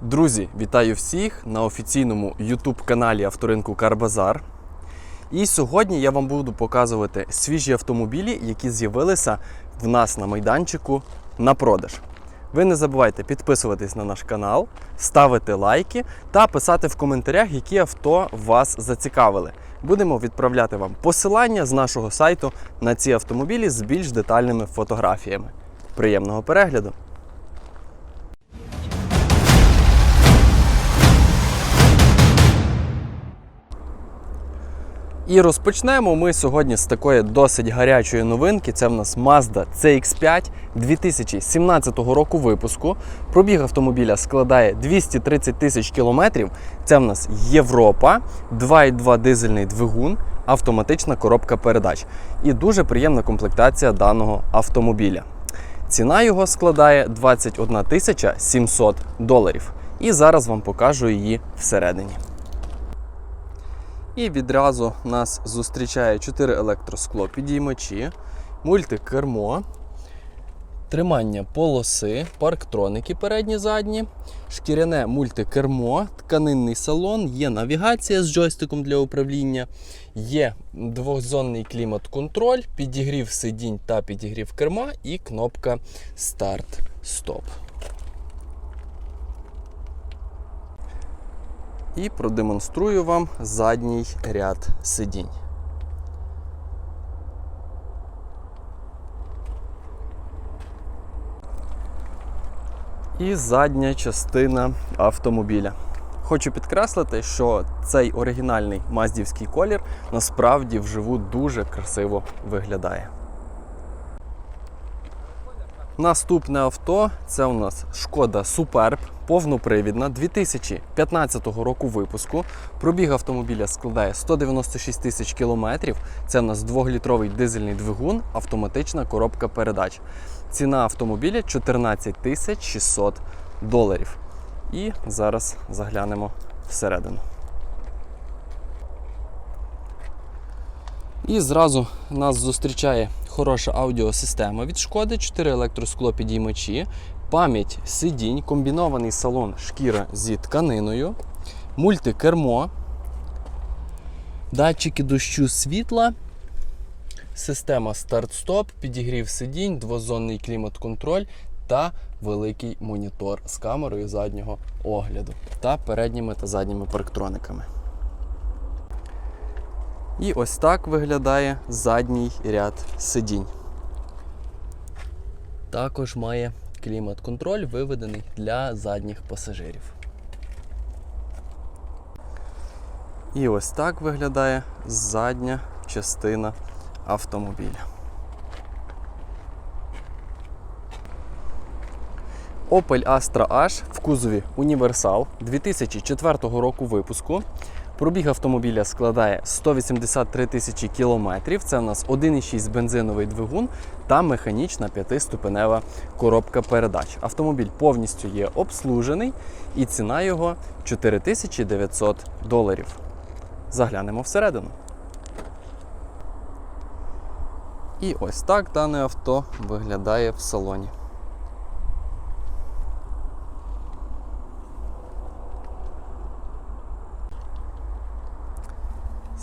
Друзі, вітаю всіх на офіційному YouTube каналі авторинку Карбазар. І сьогодні я вам буду показувати свіжі автомобілі, які з'явилися в нас на майданчику на продаж. Ви не забувайте підписуватись на наш канал, ставити лайки та писати в коментарях, які авто вас зацікавили. Будемо відправляти вам посилання з нашого сайту на ці автомобілі з більш детальними фотографіями. Приємного перегляду! І розпочнемо ми сьогодні з такої досить гарячої новинки. Це в нас Mazda CX5 2017 року випуску. Пробіг автомобіля складає 230 тисяч кілометрів. Це в нас Європа, 2,2 дизельний двигун, автоматична коробка передач. І дуже приємна комплектація даного автомобіля. Ціна його складає 21 тисяча 700 доларів. І зараз вам покажу її всередині. І відразу нас зустрічає 4 електроскло підіймачі, мультикермо, тримання полоси, парктроники передні задні, шкіряне мультикермо, тканинний салон, є навігація з джойстиком для управління, є двохзонний клімат-контроль, підігрів сидінь та підігрів керма і кнопка старт-стоп. І продемонструю вам задній ряд сидінь. І задня частина автомобіля. Хочу підкреслити, що цей оригінальний маздівський колір насправді вживу дуже красиво виглядає. Наступне авто це у нас шкода Superb, повнопривідна 2015 року випуску. Пробіг автомобіля складає 196 тисяч кілометрів. Це у нас 2-літровий дизельний двигун, автоматична коробка передач. Ціна автомобіля 14 тисяч 600 доларів. І зараз заглянемо всередину. І зразу нас зустрічає хороша аудіосистема від шкоди, 4 електросклопідіймачі, пам'ять сидінь, комбінований салон шкіра зі тканиною, мультикермо, датчики дощу світла, система старт-стоп, підігрів сидінь, двозонний клімат-контроль та великий монітор з камерою заднього огляду та передніми та задніми парктрониками. І ось так виглядає задній ряд сидінь. Також має клімат-контроль, виведений для задніх пасажирів. І ось так виглядає задня частина автомобіля. Opel Astra H в кузові Універсал 2004 року випуску. Пробіг автомобіля складає 183 тисячі кілометрів. Це у нас 1,6 бензиновий двигун та механічна п'ятиступенева коробка передач. Автомобіль повністю є обслужений і ціна його 4900 доларів. Заглянемо всередину. І ось так дане авто виглядає в салоні.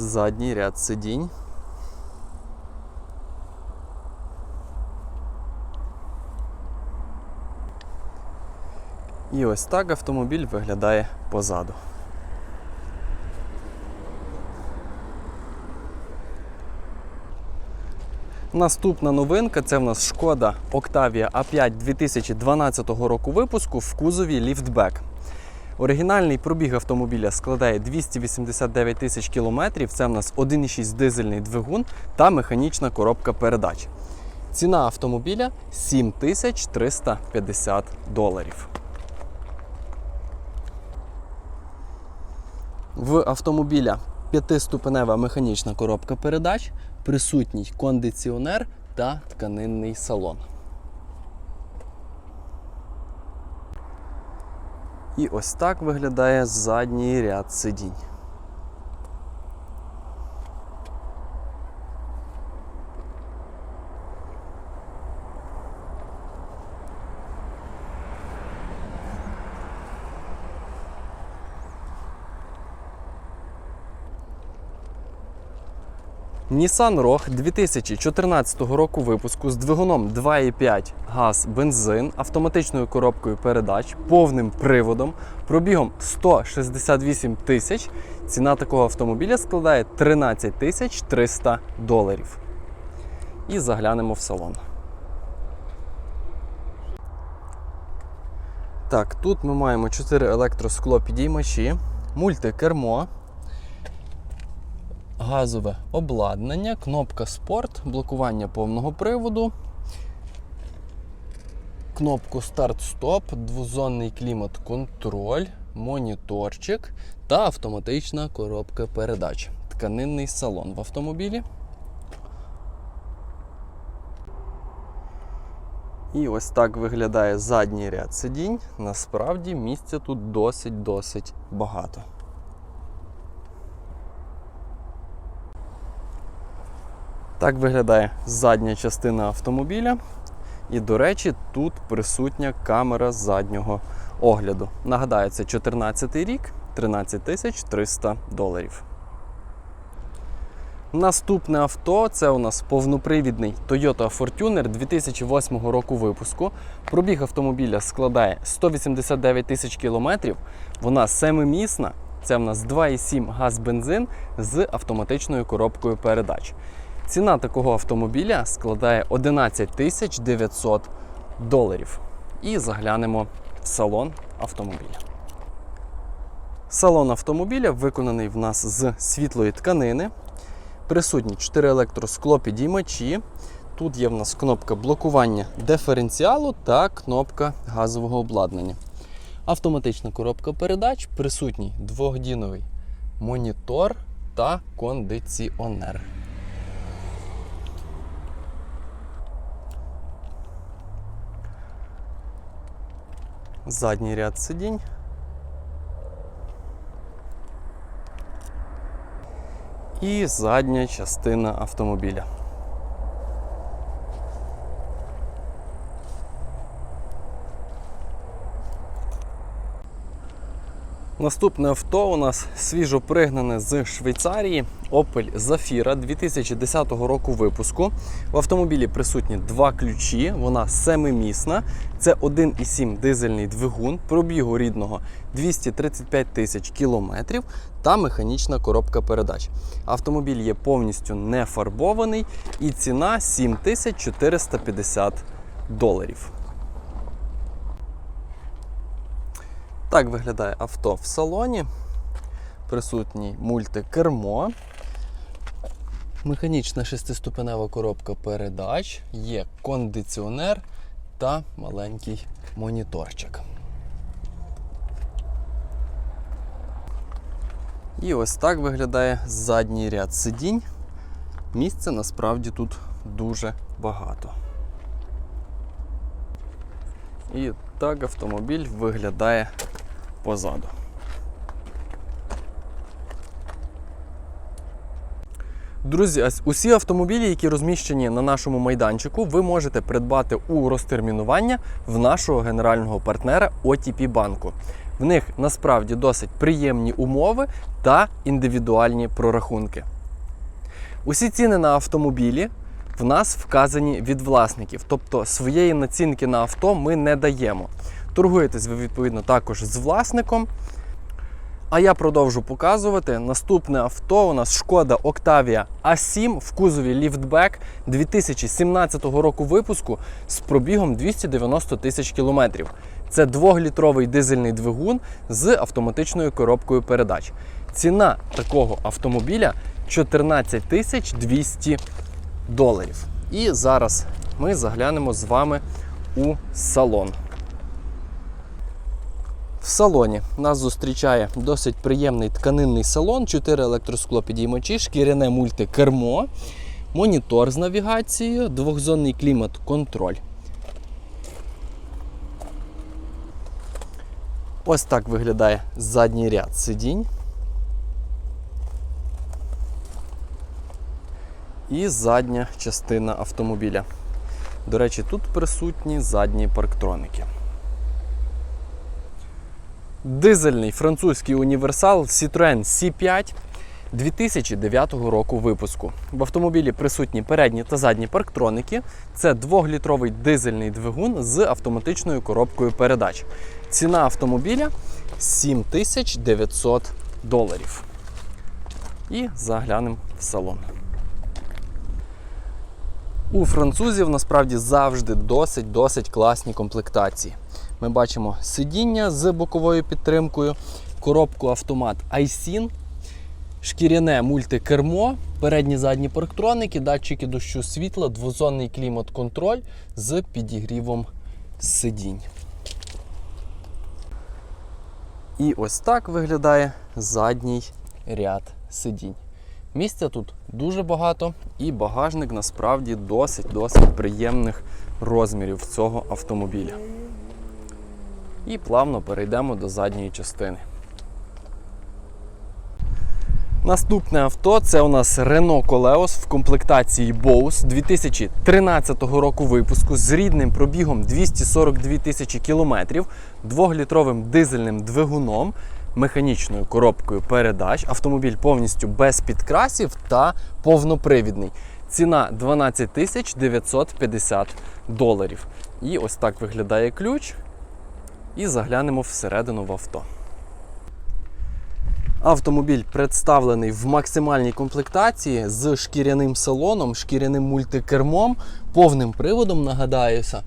Задній ряд сидінь. І ось так автомобіль виглядає позаду. Наступна новинка це в нас шкода Octavia A5 2012 року випуску в кузові ліфтбек. Оригінальний пробіг автомобіля складає 289 тисяч кілометрів. Це в нас 1,6 дизельний двигун та механічна коробка передач. Ціна автомобіля 7350 доларів. В автомобіля п'ятиступенева механічна коробка передач, присутній кондиціонер та тканинний салон. І ось так виглядає задній ряд сидінь. Nissan Rogue 2014 року випуску з двигуном 2,5 газ бензин, автоматичною коробкою передач, повним приводом, пробігом 168 тисяч. Ціна такого автомобіля складає 13 тисяч 300 доларів. І заглянемо в салон. Так, тут ми маємо 4 електросклопідіймачі, мультикермо, газове обладнання, кнопка спорт, блокування повного приводу, кнопку старт-стоп, двозонний клімат-контроль, моніторчик та автоматична коробка передач. Тканинний салон в автомобілі. І ось так виглядає задній ряд сидінь. Насправді місця тут досить-досить багато. Так виглядає задня частина автомобіля. І, до речі, тут присутня камера заднього огляду. Нагадаю, це 14 рік, 13 тисяч 300 доларів. Наступне авто це у нас повнопривідний Toyota Fortuner 2008 року випуску. Пробіг автомобіля складає 189 тисяч кілометрів. Вона семимісна. Це в нас 2,7 газ бензин з автоматичною коробкою передач. Ціна такого автомобіля складає 11 тисяч 900 доларів. І заглянемо в салон автомобіля. Салон автомобіля виконаний в нас з світлої тканини. Присутні 4 електросклопідіймачі. Тут є в нас кнопка блокування диференціалу та кнопка газового обладнання. Автоматична коробка передач, присутній двохдіновий монітор та кондиціонер. Задній ряд сидінь. І задня частина автомобіля. Наступне авто у нас свіжо пригнане з Швейцарії Opel Zafira 2010 року випуску. В автомобілі присутні два ключі, вона семимісна. Це 1,7 дизельний двигун, пробігу рідного 235 тисяч кілометрів та механічна коробка передач. Автомобіль є повністю не фарбований і ціна 7450 доларів. Так виглядає авто в салоні. Присутній мультикермо. Механічна шестиступенева коробка передач, є кондиціонер та маленький моніторчик. І ось так виглядає задній ряд сидінь. Місця насправді тут дуже багато. І так автомобіль виглядає позаду. Друзі, усі автомобілі, які розміщені на нашому майданчику, ви можете придбати у розтермінування в нашого генерального партнера OTP банку. В них насправді досить приємні умови та індивідуальні прорахунки. Усі ціни на автомобілі в нас вказані від власників, тобто своєї націнки на авто ми не даємо. Торгуєтесь ви відповідно також з власником. А я продовжу показувати. Наступне авто у нас шкода Octavia A7 в кузові ліфтбек 2017 року випуску з пробігом 290 тисяч кілометрів. Це 2-літровий дизельний двигун з автоматичною коробкою передач. Ціна такого автомобіля 14 тисяч 200 доларів. І зараз ми заглянемо з вами у салон. В салоні нас зустрічає досить приємний тканинний салон, 4 електросклопідіймачі, шкіряне мультикермо, монітор з навігацією, двохзонний клімат-контроль. Ось так виглядає задній ряд сидінь. І задня частина автомобіля. До речі, тут присутні задні парктроники. Дизельний французький універсал Citroën C5 2009 року випуску. В автомобілі присутні передні та задні парктроники. Це 2-літровий дизельний двигун з автоматичною коробкою передач. Ціна автомобіля 7900 доларів. І заглянемо в салон. У французів насправді завжди досить-досить класні комплектації. Ми бачимо сидіння з боковою підтримкою, коробку автомат iSIN, шкіряне мультикермо, передні задні парктроники, датчики дощу світла, двозонний клімат-контроль з підігрівом сидінь. І ось так виглядає задній ряд сидінь. Місця тут дуже багато, і багажник насправді досить-досить приємних розмірів цього автомобіля. І плавно перейдемо до задньої частини. Наступне авто це у нас Renault Koleos в комплектації Bose 2013 року випуску з рідним пробігом 242 тисячі кілометрів, 2-літровим дизельним двигуном, механічною коробкою передач. Автомобіль повністю без підкрасів та повнопривідний. Ціна 12 тисяч 950 доларів. І ось так виглядає ключ. І заглянемо всередину в авто. Автомобіль представлений в максимальній комплектації з шкіряним салоном, шкіряним мультикермом, повним приводом, нагадаюся.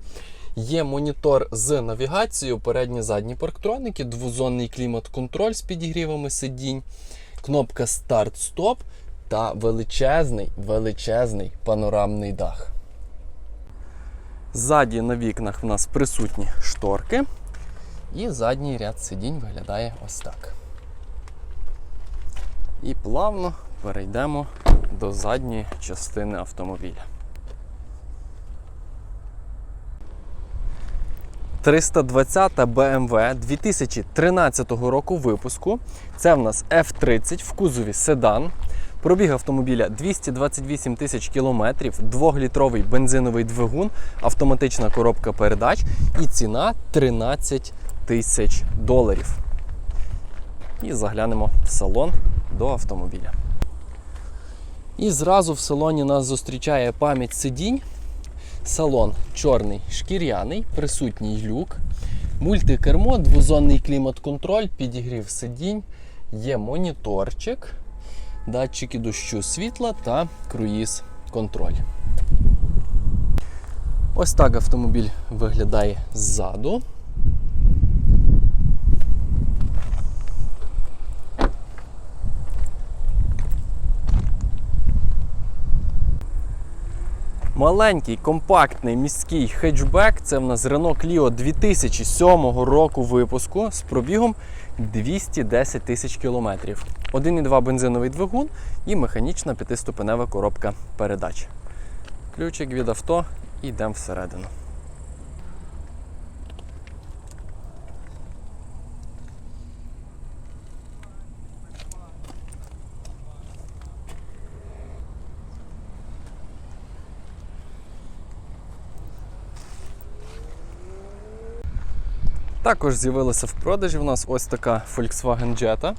Є монітор з навігацією, передні задні парктроники, двозонний клімат-контроль з підігрівами сидінь, кнопка старт-стоп та величезний, величезний панорамний дах. Ззаді на вікнах в нас присутні шторки. І задній ряд сидінь виглядає ось так. І плавно перейдемо до задньої частини автомобіля. 320 BMW 2013 року випуску. Це в нас F30 в кузові седан. Пробіг автомобіля 228 тисяч кілометрів, 2-літровий бензиновий двигун, автоматична коробка передач і ціна 13 тисяч доларів. І заглянемо в салон до автомобіля. І зразу в салоні нас зустрічає пам'ять сидінь. Салон чорний шкіряний, присутній люк, мультикермо, двозонний клімат-контроль, підігрів сидінь, є моніторчик, датчики дощу світла та круїз контроль. Ось так автомобіль виглядає ззаду. Маленький, компактний міський хетчбек. Це в нас Renault Clio 2007 року випуску з пробігом 210 тисяч кілометрів. 1,2 бензиновий двигун і механічна п'ятиступенева коробка передач. Ключик від авто і йдемо всередину. Також з'явилася в продажі в нас ось така Volkswagen Jetta.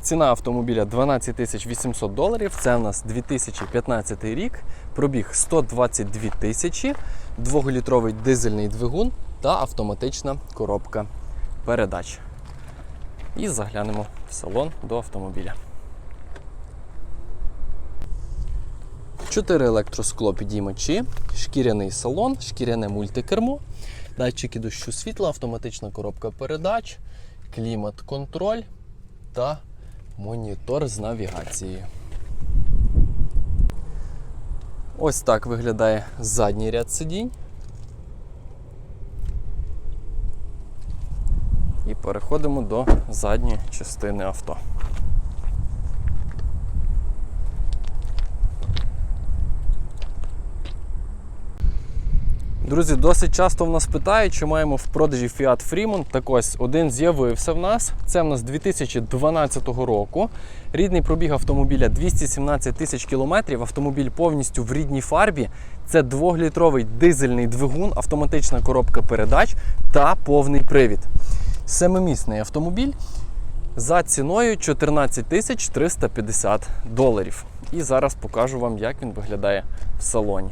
Ціна автомобіля 12 800 доларів. Це у нас 2015 рік, пробіг 122 тисячі, 2-літровий дизельний двигун та автоматична коробка передач. І заглянемо в салон до автомобіля. Чотири електроскло підіймачі, шкіряний салон, шкіряне мультикермо, датчики дощу світла, автоматична коробка передач, клімат-контроль та монітор з навігацією. Ось так виглядає задній ряд сидінь. І переходимо до задньої частини авто. Друзі, досить часто в нас питають, чи маємо в продажі Fiat Fremont. Так ось один з'явився в нас. Це в нас 2012 року. Рідний пробіг автомобіля 217 тисяч кілометрів. Автомобіль повністю в рідній фарбі. Це 2-літровий дизельний двигун, автоматична коробка передач та повний привід. Семимісний автомобіль за ціною 14 тисяч 350 доларів. І зараз покажу вам, як він виглядає в салоні.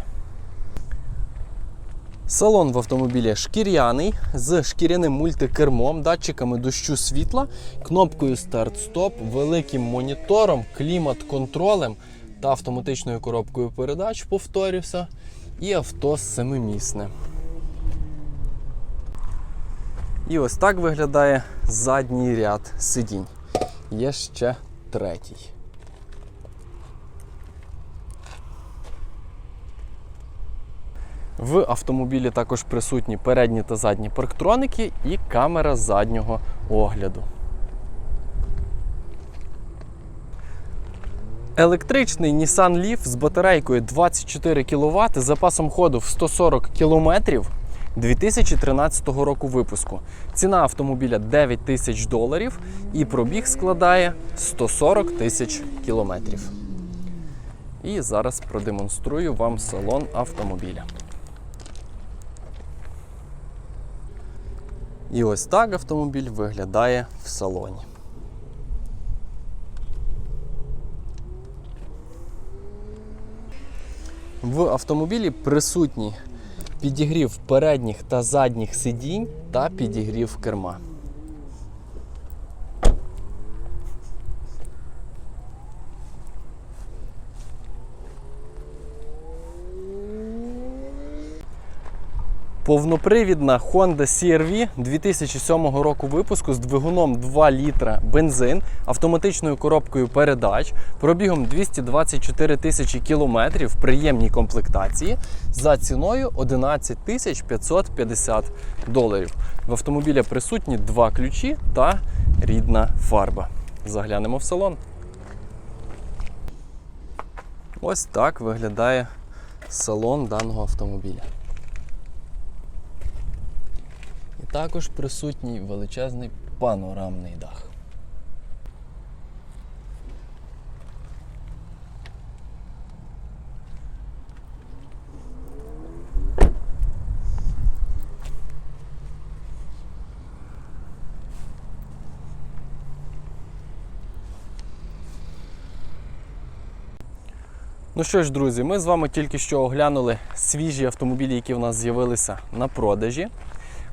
Салон в автомобілі шкіряний з шкіряним мультикермом, датчиками дощу світла, кнопкою старт-стоп, великим монітором, клімат-контролем та автоматичною коробкою передач, повторюся, і авто семимісне. І ось так виглядає задній ряд сидінь. Є ще третій. В автомобілі також присутні передні та задні парктроники і камера заднього огляду. Електричний Nissan Leaf з батарейкою 24 кВт з запасом ходу в 140 км 2013 року випуску. Ціна автомобіля 9 тисяч доларів і пробіг складає 140 тисяч кілометрів. І зараз продемонструю вам салон автомобіля. І ось так автомобіль виглядає в салоні. В автомобілі присутній підігрів передніх та задніх сидінь та підігрів керма. Повнопривідна Honda CR-V 2007 року випуску з двигуном 2 літра бензин, автоматичною коробкою передач, пробігом 224 тисячі кілометрів в приємній комплектації за ціною 11 тисяч 550 доларів. В автомобілі присутні два ключі та рідна фарба. Заглянемо в салон. Ось так виглядає салон даного автомобіля. І також присутній величезний панорамний дах. Ну що ж, друзі, ми з вами тільки що оглянули свіжі автомобілі, які в нас з'явилися на продажі.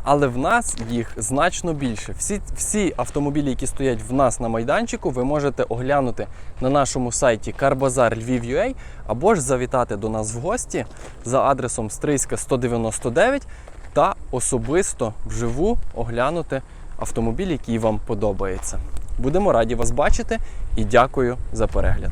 Але в нас їх значно більше. Всі, всі автомобілі, які стоять в нас на майданчику, ви можете оглянути на нашому сайті Carbazar або ж завітати до нас в гості за адресом Стрийська 199 та особисто вживу оглянути автомобіль, який вам подобається. Будемо раді вас бачити і дякую за перегляд.